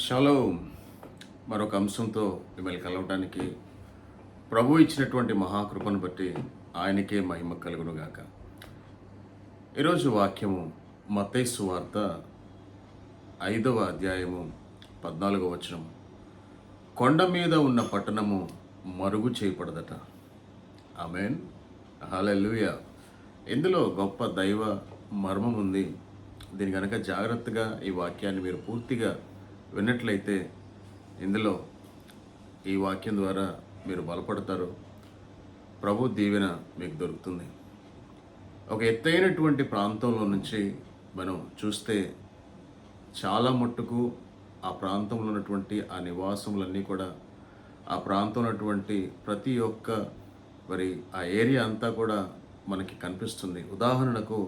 షలో. మరొక అంశంతో మిమ్మల్ని కలవటానికి ప్రభు ఇచ్చినటువంటి మహాకృపను బట్టి ఆయనకే మహిమ కలుగునుగాక. ఈరోజు వాక్యము మత్తైసు వార్త ఐదవ అధ్యాయము పద్నాలుగవ వచనం. కొండ మీద ఉన్న పట్టణము మరుగు చేయబడదట. ఆమెన్. హల్లెలూయ. ఇందులో గొప్ప దైవ మర్మం ఉంది దీని కనుక జాగ్రత్తగా ఈ వాక్యాన్ని మీరు పూర్తిగా విన్నట్లయితే ఇందులో ఈ వాక్యం ద్వారా మీరు బలపడతారు. ప్రభు దీవెన మీకు దొరుకుతుంది. ఒక ఎత్తైనటువంటి ప్రాంతంలో నుంచి మనం చూస్తే చాలా మట్టుకు ఆ ప్రాంతంలో ఉన్నటువంటి ఆ నివాసములన్నీ కూడా ఆ ప్రాంతంలో ఉన్నటువంటి ప్రతి ఒక్క మరి ఆ ఏరియా అంతా కూడా మనకి కనిపిస్తుంది. ఉదాహరణకు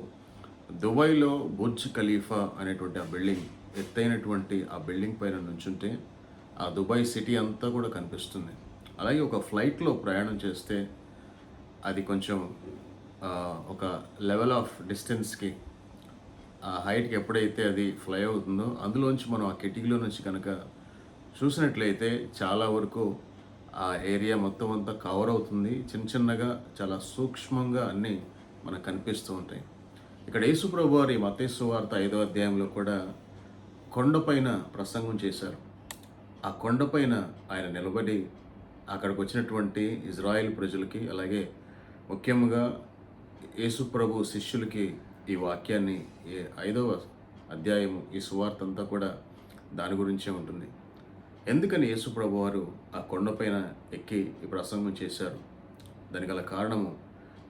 దుబాయ్లో బుర్జ్ ఖలీఫా అనేటువంటి ఆ బిల్డింగ్ ఎత్తైనటువంటి ఆ బిల్డింగ్ పైన నుంచుంటే ఆ దుబాయ్ సిటీ అంతా కూడా కనిపిస్తుంది. అలాగే ఒక ఫ్లైట్లో ప్రయాణం చేస్తే అది కొంచెం ఒక లెవెల్ ఆఫ్ డిస్టెన్స్కి ఆ హైట్కి ఎప్పుడైతే అది ఫ్లై అవుతుందో అందులోంచి మనం ఆ కిటికీలో నుంచి కనుక చూసినట్లయితే చాలా వరకు ఆ ఏరియా మొత్తం అంతా కవర్ అవుతుంది. చిన్న చిన్నగా చాలా సూక్ష్మంగా అన్నీ మనకు కనిపిస్తూ ఉంటాయి. ఇక్కడ యేసుప్రభు వారి మతేశ్వ వార్త ఐదో అధ్యాయంలో కూడా కొండపైన ప్రసంగం చేశారు. ఆ కొండపైన ఆయన నిలబడి అక్కడికి వచ్చినటువంటి ఇజ్రాయెల్ ప్రజలకి అలాగే ముఖ్యంగా యేసుప్రభు శిష్యులకి ఈ వాక్యాన్ని ఏ ఐదవ అధ్యాయం ఈ సువార్త అంతా కూడా దాని గురించే ఉంటుంది. ఎందుకని యేసుప్రభు వారు ఆ కొండపైన ఎక్కి ఈ ప్రసంగం చేశారు? దానికి గల కారణము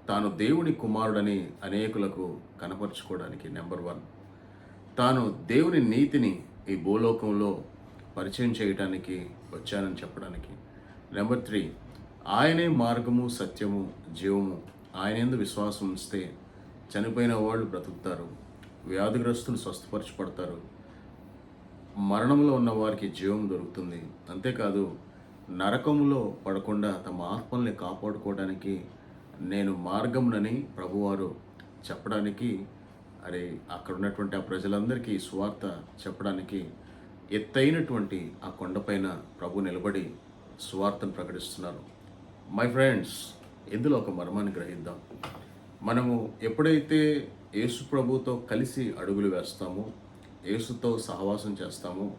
తాను దేవుని కుమారుడని అనేకులకు కనపరుచుకోవడానికి నెంబర్ వన్. తాను దేవుని నీతిని ఈ భూలోకంలో పరిచయం చేయటానికి వచ్చానని చెప్పడానికి. నెంబర్ త్రీ ఆయనే మార్గము సత్యము జీవము. ఆయన ఎందు విశ్వాసం ఉంచితే చనిపోయిన వాళ్ళు బ్రతుకుతారు వ్యాధిగ్రస్తులు స్వస్థపరచబడతారు మరణంలో ఉన్న వారికి జీవం దొరుకుతుంది. అంతేకాదు నరకములో పడకుండా తమ ఆత్మల్ని కాపాడుకోవడానికి నేను మార్గమునని ప్రభువారు చెప్పడానికి అరే అక్కడ ఉన్నటువంటి ఆ ప్రజలందరికీ స్వార్థ సువార్త చెప్పడానికి ఎత్తైనటువంటి ఆ కొండపైన ప్రభు నిలబడి సువార్తను ప్రకటిస్తున్నారు. మై ఫ్రెండ్స్ ఇందులో ఒక మర్మాన్ని గ్రహిద్దాం. మనము ఎప్పుడైతే యేసు ప్రభుతో కలిసి అడుగులు వేస్తామో యేసుతో సహవాసం చేస్తామో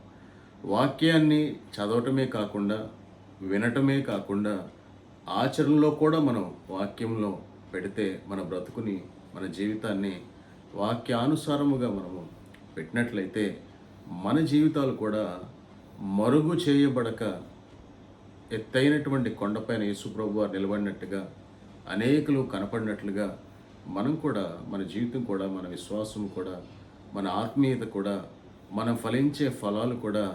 వాక్యాన్ని చదవటమే కాకుండా వినటమే కాకుండా ఆచరణలో కూడా మనం వాక్యంలో పెడితే మన బ్రతుకుని మన జీవితాన్ని వాక్యానుసారముగా మనము పెట్టినట్లయితే మన జీవితాలు కూడా మరుగు చేయబడక ఎత్తైనటువంటి కొండపైన యేసుప్రభు వారు నిలబడినట్టుగా అనేకులు కనపడినట్లుగా మనం కూడా మన జీవితం కూడా మన విశ్వాసం కూడా మన ఆత్మీయత కూడా మనం ఫలించే ఫలాలు కూడా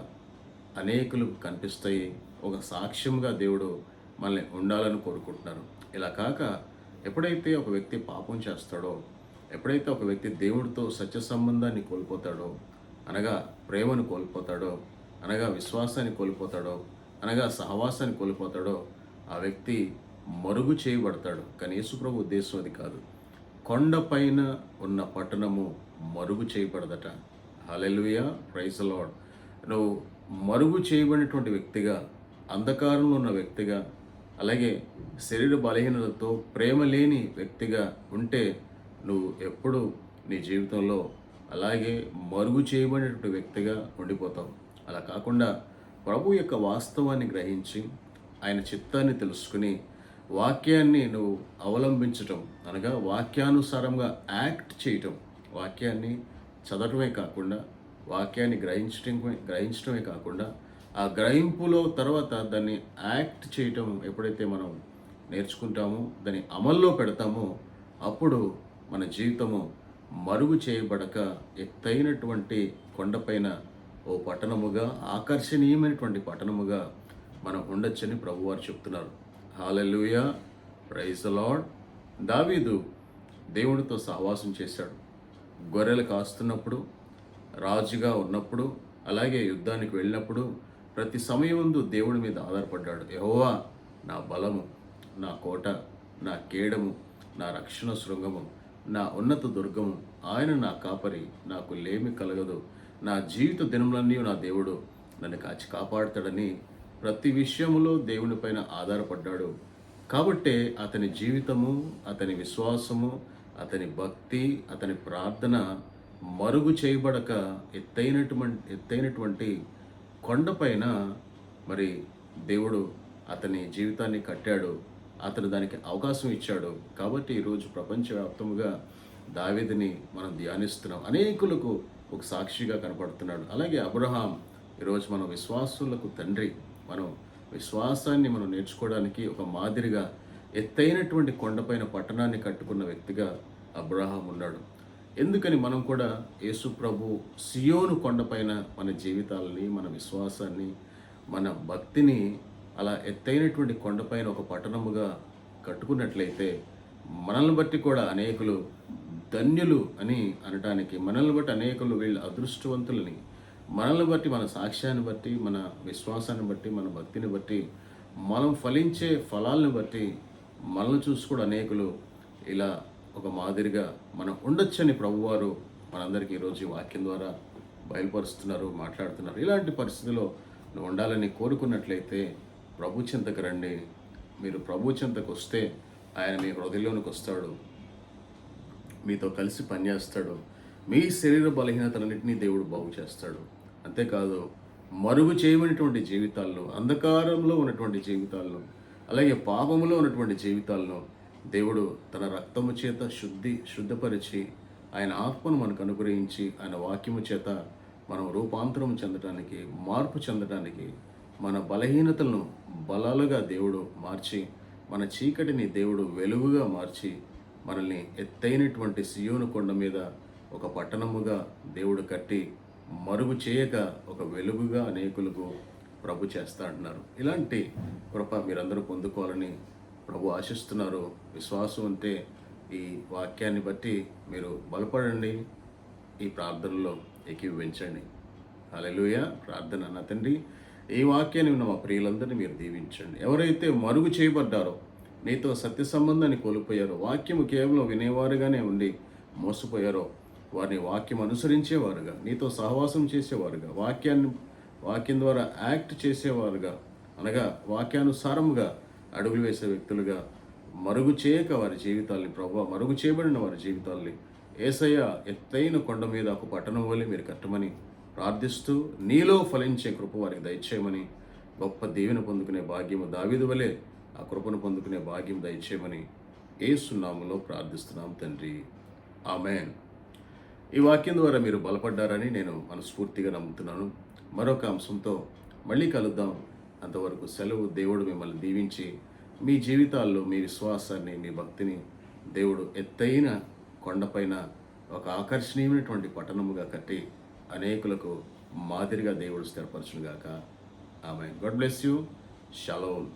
అనేకులకు కనిపిస్తాయి. ఒక సాక్ష్యంగా దేవుడు మనల్ని ఉండాలని కోరుకుంటున్నారు. ఇలా కాక ఎప్పుడైతే ఒక వ్యక్తి పాపం చేస్తాడో ఎప్పుడైతే ఒక వ్యక్తి దేవుడితో సత్య సంబంధాన్ని కోల్పోతాడో అనగా ప్రేమను కోల్పోతాడో అనగా విశ్వాసాన్ని కోల్పోతాడో అనగా సహవాసాన్ని కోల్పోతాడో ఆ వ్యక్తి మరుగు చేయబడతాడు. కానీ యేసుప్రభు ఉద్దేశం అది కాదు. కొండపైన ఉన్న పట్టణము మరుగు చేయబడదట. Hallelujah praise lord. నువ్వు మరుగు చేయబడినటువంటి వ్యక్తిగా అంధకారంలో ఉన్న వ్యక్తిగా అలాగే శరీర బలహీనతతో ప్రేమ లేని వ్యక్తిగా ఉంటే నువ్వు ఎప్పుడు నీ జీవితంలో అలాగే మరుగు చేయబడినటువంటి వ్యక్తిగా ఉండిపోతావు. అలా కాకుండా ప్రభు యొక్క వాస్తవాన్ని గ్రహించి ఆయన చిత్తాన్ని తెలుసుకుని వాక్యాన్ని నువ్వు అవలంబించటం అనగా వాక్యానుసారంగా యాక్ట్ చేయటం వాక్యాన్ని చదవటమే కాకుండా వాక్యాన్ని గ్రహించటమే గ్రహించటమే కాకుండా ఆ గ్రహింపులో తర్వాత దాన్ని యాక్ట్ చేయటం ఎప్పుడైతే మనం నేర్చుకుంటామో దాన్ని అమల్లో పెడతామో అప్పుడు మన జీవితము మరుగు చేయబడక ఎత్తైనటువంటి కొండపైన ఓ పట్టణముగా ఆకర్షణీయమైనటువంటి పట్టణముగా మనం ఉండొచ్చని ప్రభువారు చెప్తున్నారు. హాలెలుయా ప్రైజ్ లార్డ్ దావీదు దేవుడితో సహవాసం చేశాడు. గొర్రెలు కాస్తున్నప్పుడు రాజుగా ఉన్నప్పుడు అలాగే యుద్ధానికి వెళ్ళినప్పుడు ప్రతి సమయముందు దేవుడి మీద ఆధారపడ్డాడు. యహోవా నా బలము నా కోట నా కేడము నా రక్షణ శృంగము. నా ఉన్నత దుర్గము. ఆయన నా కాపరి నాకు లేమి కలగదు. నా జీవిత దినములన్నీ నా దేవుడు నన్ను కాచి కాపాడతాడని ప్రతి విషయంలో దేవుని పైన ఆధారపడ్డాడు. కాబట్టే అతని జీవితము అతని విశ్వాసము అతని భక్తి అతని ప్రార్థన మరుగు చేయబడక ఎత్తైనటువంటి ఎత్తైనటువంటి కొండపైన మరి దేవుడు అతని జీవితాన్ని కట్టాడు. అతను దానికి అవకాశం ఇచ్చాడు. కాబట్టి ఈరోజు ప్రపంచవ్యాప్తముగా దావేదిని మనం ధ్యానిస్తున్నాం. అనేకులకు ఒక సాక్షిగా కనపడుతున్నాడు. అలాగే అబ్రహాం ఈరోజు మనం విశ్వాసులకు తండ్రి. మనం విశ్వాసాన్ని మనం నేర్చుకోవడానికి ఒక మాదిరిగా ఎత్తైనటువంటి కొండపైన పట్టణాన్ని కట్టుకున్న వ్యక్తిగా అబ్రహాం ఉన్నాడు. ఎందుకని మనం కూడా యేసు ప్రభు సియోను కొండపైన మన జీవితాలని మన విశ్వాసాన్ని మన భక్తిని అలా ఎత్తైనటువంటి కొండపైన ఒక పట్టణముగా కట్టుకున్నట్లయితే మనల్ని బట్టి కూడా అనేకులు ధన్యులు అని అనటానికి మనల్ని బట్టి అనేకులు వీళ్ళు అదృష్టవంతులని మనల్ని బట్టి మన సాక్ష్యాన్ని బట్టి మన విశ్వాసాన్ని బట్టి మన భక్తిని బట్టి మనం ఫలించే ఫలాలను బట్టి మనల్ని చూసి కూడా అనేకులు ఇలా ఒక మాదిరిగా మనం ఉండొచ్చని ప్రభువారు మనందరికీ ఈరోజు వాక్యం ద్వారా బయలుపరుస్తున్నారు మాట్లాడుతున్నారు. ఇలాంటి పరిస్థితిలో నువ్వు ఉండాలని కోరుకున్నట్లయితే ప్రభు చింతకు రండి. మీరు ప్రభు చింతకు వస్తే ఆయన మీ హృదయంలోనికి వస్తాడు. మీతో కలిసి పనిచేస్తాడు. మీ శరీర బలహీనతలన్నింటినీ దేవుడు బాగు చేస్తాడు. అంతేకాదు మరుగు చేయబడినటువంటి జీవితాల్లో అంధకారంలో ఉన్నటువంటి జీవితాల్లో అలాగే పాపములో ఉన్నటువంటి జీవితాల్లో దేవుడు తన రక్తము చేత శుద్ధి శుద్ధపరిచి ఆయన ఆత్మను మనకు అనుగ్రహించి ఆయన వాక్యము చేత మనం రూపాంతరం చెందడానికి మార్పు చెందడానికి మన బలహీనతలను బలాలుగా దేవుడు మార్చి మన చీకటిని దేవుడు వెలుగుగా మార్చి మనల్ని ఎత్తైనటువంటి సియోను కొండ మీద ఒక పట్టణముగా దేవుడు కట్టి మరుగు చేయక ఒక వెలుగుగా అనేకులకు ప్రభు చేస్తా అంటున్నారు. ఇలాంటి కృప మీరందరూ పొందుకోవాలని ప్రభు ఆశిస్తున్నారు. విశ్వాసం అంటే ఈ వాక్యాన్ని బట్టి మీరు బలపడండి. ఈ ప్రార్థనలో ఏకీవించండి అలెలుయ ప్రార్థన నా తండ్రి ఈ వాక్యాన్ని ఉన్న మా ప్రియులందరినీ మీరు దీవించండి. ఎవరైతే మరుగు చేయబడ్డారో నీతో సత్య సంబంధాన్ని కోల్పోయారో వాక్యము కేవలం వినేవారుగానే ఉండి మోసపోయారో వారిని వాక్యం అనుసరించేవారుగా నీతో సహవాసం చేసేవారుగా వాక్యాన్ని వాక్యం ద్వారా యాక్ట్ చేసేవారుగా అనగా వాక్యానుసారముగా అడుగులు వేసే వ్యక్తులుగా మరుగు చేయక వారి జీవితాల్ని ప్రభావ మరుగు చేయబడిన వారి జీవితాల్ని ఏసయ్య ఎత్తైన కొండ మీద ఒక పట్టణం వల్లే మీరు కట్టమని ప్రార్థిస్తూ నీలో ఫలించే కృప వారికి దయచేయమని గొప్ప దేవుని పొందుకునే భాగ్యము దావిదు వలె ఆ కృపను పొందుకునే భాగ్యం దయచేయమని ఏ ప్రార్థిస్తున్నాం తండ్రి. ఆమెన్. ఈ వాక్యం ద్వారా మీరు బలపడ్డారని నేను మనస్ఫూర్తిగా నమ్ముతున్నాను. మరొక అంశంతో మళ్ళీ కలుద్దాం. అంతవరకు సెలవు దేవుడు మిమ్మల్ని దీవించి మీ జీవితాల్లో మీ విశ్వాసాన్ని మీ భక్తిని దేవుడు ఎత్తైన కొండపైన ఒక ఆకర్షణీయమైనటువంటి పట్టణముగా కట్టి అనేకులకు మాదిరిగా దేవుడు స్థిరపరచునుగాక. ఆమె గాడ్ బ్లెస్ యూ. షలోన్